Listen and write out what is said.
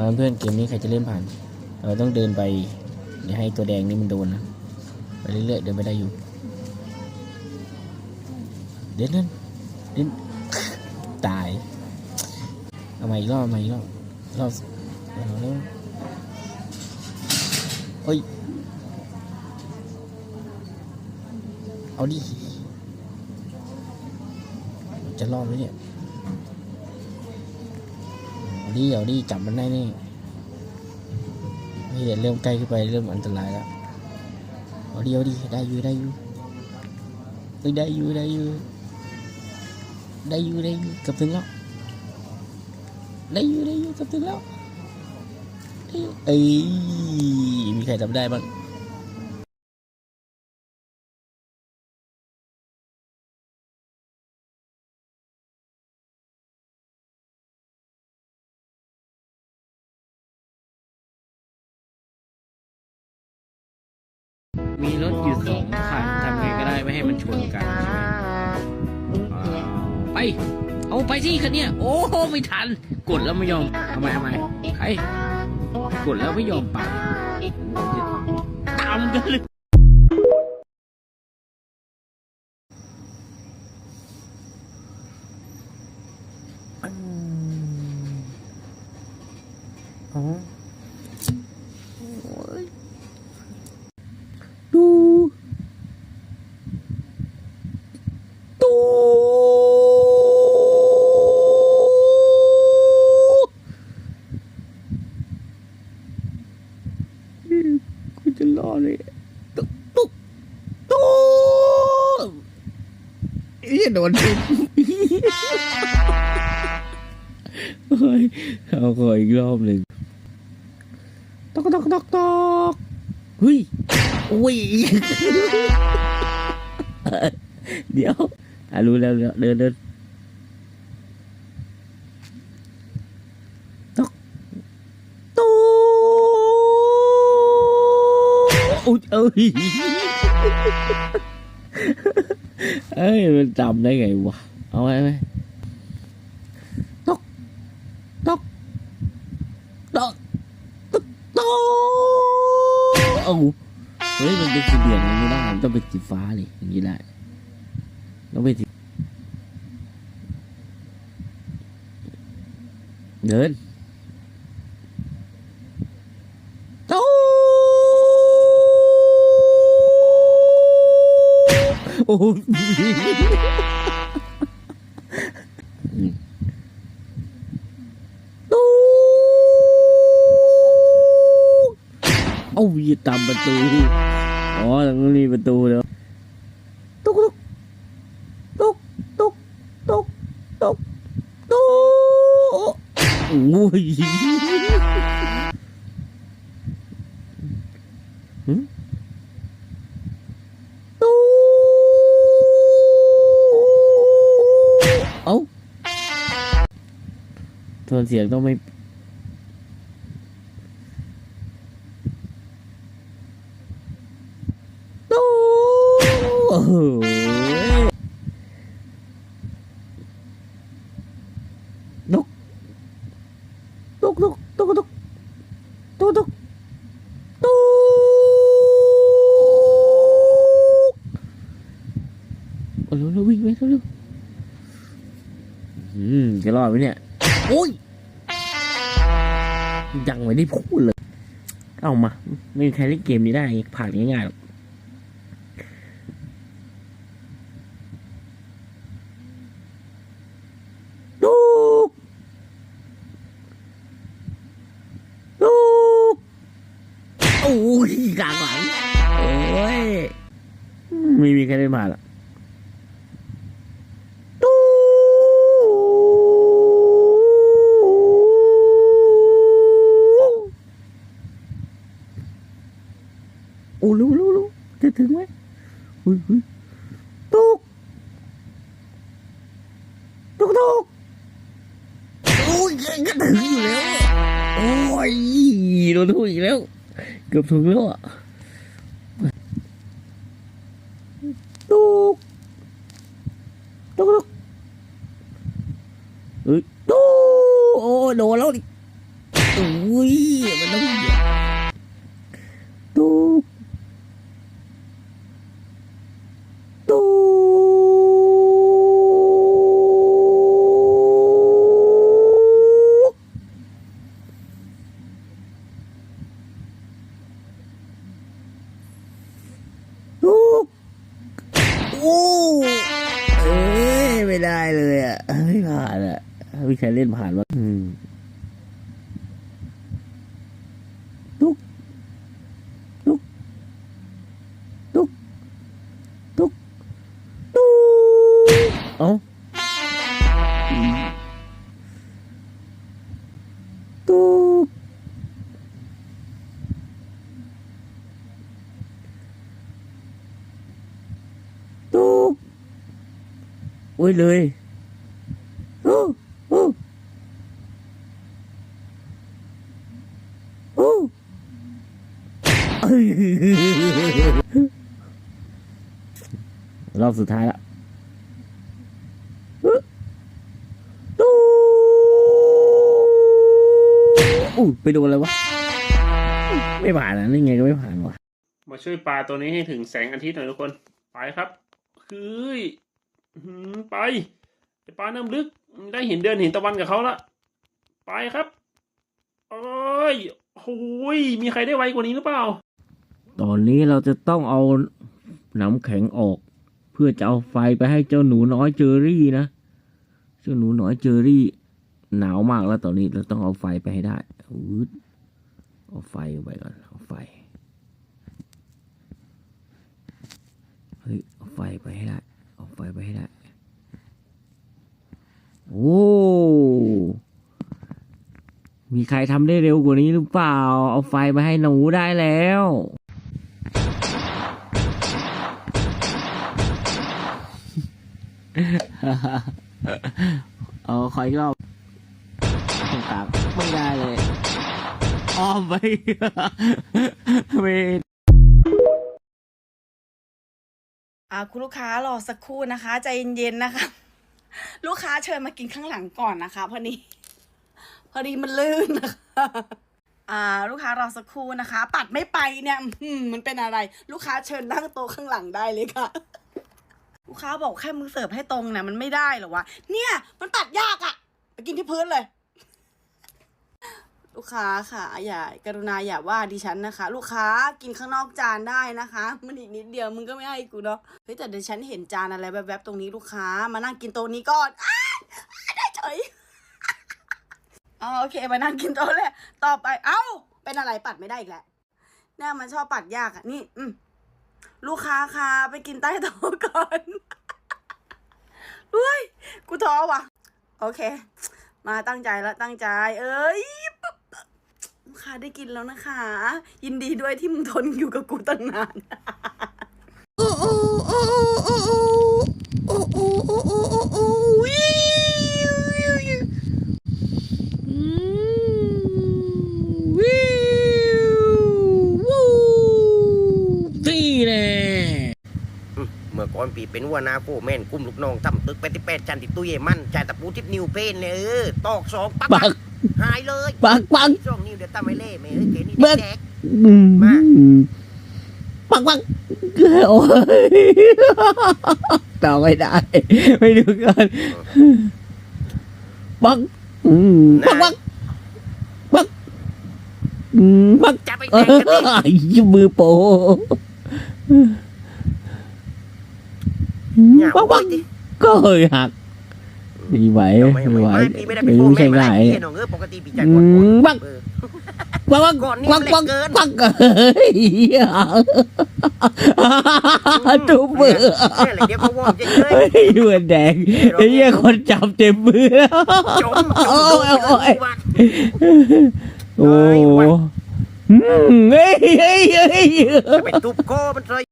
มาเพื่อนเกมนี้ใครจะเล่นผ่าน เราต้องเดินไปอย่าให้ตัวแดงนี่มันโดนนะไปเรื่อยๆเดินไปได้อยู่ เดินเดินเดินตายเอาใหม่อีกรอบเอาใหม่อีกรอบรอบเอาแล้วเฮ้ยเอาดิจะรอดไหมเนี่ย ดิเอาดิจับมันได้นี่นี่เดี๋ยเริ่มใกล้ขึ้นไปเริ่มอันตรายแล้วเอาดิเอาดิได้อยู่ได้อยู่ได้อยู่ได้อยู่ได้อยู่ได้อยู่เกือบถึงแล้วได้อยู่ได้อยู่เกือบถึงแล้วเอ้ยมีใครจำได้บ้าง มีรถอยู่สองคันทำไงก็ได้ไม่ให้มันชนกันใช่ไหมไป เอาไปสิคันเนี้ยโอ้โหไม่ทัน กดแล้วไม่ยอมทำไมทำไมใครกดแล้วไม่ยอมไปตามกันเลยอ๋อดู ตู กูจะรอดเลยตุ๊กตุ๊กตุ๊กอ้ยโดนทิ่มเฮ้ยเอาขออีกรอบหนึ่งตอกตอกตอกตอกเฮ้ยอุ้ยเดี๋ยวอะรู้แล้วเดินเดินตอกตูอุ๊ย เอ้ยเอ้ยมันจำได้ไงวะ เอาไว้ไหมตอกตอกตอกตกตกเอาเฮ้ยมันเป็นสีเหลืองอย่างนี้ได้มันต้องเป็นสีฟ้าเลยอย่างนี้ได้ต้องไปถึงเดิน đồ Ôi tầm bà tù Ủa là con đi bà tù nữa Túc túc Túc túc Túc túc Túc Ui ทวนเสียงต้องไม่ตู้โอ้โหนกนกนกนกนกนกนกตู้โอ้โหวิ่งไปแล้วลูกอืมจะรอดไหมเนี่ย อ้ยยังไม่ได้พูดเลย เอามา ไม่มีใครเล่นเกมนี้ได้ ผ่านง่ายๆหรอกตุ๊กลูกโอ้ยกลางหลังโอ้ย ไม่มีใครได้มาหรอกตู้โอ้ รู้รู้รู้จะถึงไหมอุ้ยอุ้ยตุกตุกตุกโอ้ยก็ถึงอยู่แล้วโอ้ยโดนทุกอีกแล้ว เกือบถึงแล้วอะตุกตุกตุกเอ้ยตุกโอ้โดนแล้วดิอุ้ยมันต้องตุกตุ๊กตุ๊กโอ้เอ้ ยไม่ได้เลยอะไม่ผ่านอะไม่ใคเล่นผ่านวะอืมตุ๊กทุกทุกทุกทุกเอ้า โอ้ยเลยโอ้โอ้โอ้รอบสุดท้ายละตู้อู้ไปโดนอะไรวะ ไม่ผ่านนะนี่ไงก็ไม่ผ่านวะมาช่วยปลาตัวนี้ให้ถึงแสงอาทิตย์หน่อยทุกคน ไปครับ คือ ไปไอ้ปลาน้ำลึก ได้เห็นเดือนเห็นตะวันกับเขาละไปครับเอ้ยโอ้ยมีใครได้ไวกว่านี้หรือเปล่า ตอนนี้เราจะต้องเอาน้ำแข็งออก เพื่อจะเอาไฟไปให้เจ้าหนูน้อยเจอรี่นะเจ้าหนูน้อยเจอรี่ หนาวมากแล้วตอนนี้เราต้องเอาไฟไปให้ได้เอาไฟไปก่อนเอาไฟเฮ้ยเอาไฟไปให้ได้ เอาไฟไปให้ได้ โอ้ มีใครทำได้เร็วกว่านี้หรือเปล่า เอาไฟไปให้หนูได้แล้วเอาขออีกรอบตางไม่ได้เลย อ้อมไปไม่ อ่าคุณลูกค้ารอสักครู่นะคะ ใจเย็นๆนะคะ ลูกค้าเชิญมากินข้างหลังก่อนนะคะพอดีพอดีมันลื่นนะคะอ่าลูกค้ารอสักครู่นะคะ ปัดไม่ไปเนี่ยมันเป็นอะไร ลูกค้าเชิญนั่งโต๊ะข้างหลังได้เลยค่ะ ลูกค้าบอกแค่มึงเสิร์ฟให้ตรงเนี่ยมันไม่ได้หรอวะเนี่ย มันปัดยากอะ ไปกินที่พื้นเลย ลูกค้าค่ะ อย่ากรุณาอย่าว่าดิฉันนะคะ ลูกค้ากินข้างนอกจานได้นะคะ มันอีกนิดเดียวมึงก็ไม่ให้กูเนาะเฮ้ยแต่ดี๋ยวฉันเห็นจานอะไรแวบๆ ตรงนี้ลูกค้ามานั่งกินโต๊ะนี้ก่อนอ้าได้เฉยอ๋อโอเคมานั่งกินโต๊ะเลยต่อไปเอ้า เป็นอะไรปัดไม่ได้อีกแล้วเนี่ยมันชอบปัดยากอะนี่อืมลูกค้าค่ะไปกินใต้โต๊ะก่อนอุ้ยกูท้อว่ะ โอเค มาตั้งใจแล้วตั้งใจ เอ้ย ค้าได้กินแล้วนะคะ ยินดีด้วยที่มึงทนอยู่กับกูตั้งนานเมื่อก่อนปีเป็นหัวนาโฟแมนกลุ่มลูกน้องทำตึกแปดสิบแปดจันติดตู้เยมันจ่ายตะปูทิพนิวเพนเนี่ยเออตอกสองปัก หายเลยปักปักช่วงนี้เดี๋ยวตั้มไม่เล่ไม่เอ้ยเกนี่เบิกแจกอืมมาปักปักโอ้ยต่อไม่ได้ ไม่ดูกันปักอืมปักปักปักอืมปักจะไปเอแจกกันดิอมือโปอย่าปักโว้ปัยกดิก็เคยหัก ไม่ไหวไม่ไม่ไม่ไหวไม่พี่ไม่ได้เป็นไม่โฟร์แมใช่นมาง่ายได้เนี่ยพี่น้องเออปกติพี่จ่ายก่อนอืมบักเออปักปักก่อนนี่ปักมันปักเล็กเกินปักเฮ้ยทุบมือเนี่ยอะไรเดี๋ยวเขาว่องจะเลยเฮ้ยเหมือนแดงไอ้เหี้ยคนจับเต็มมือแล้วจมจมโอ้โดยนโอ้ยวัดโอ้อืมเฮ้ยเฮ้ยเฮ้ยจะไปทุบคอมันเลย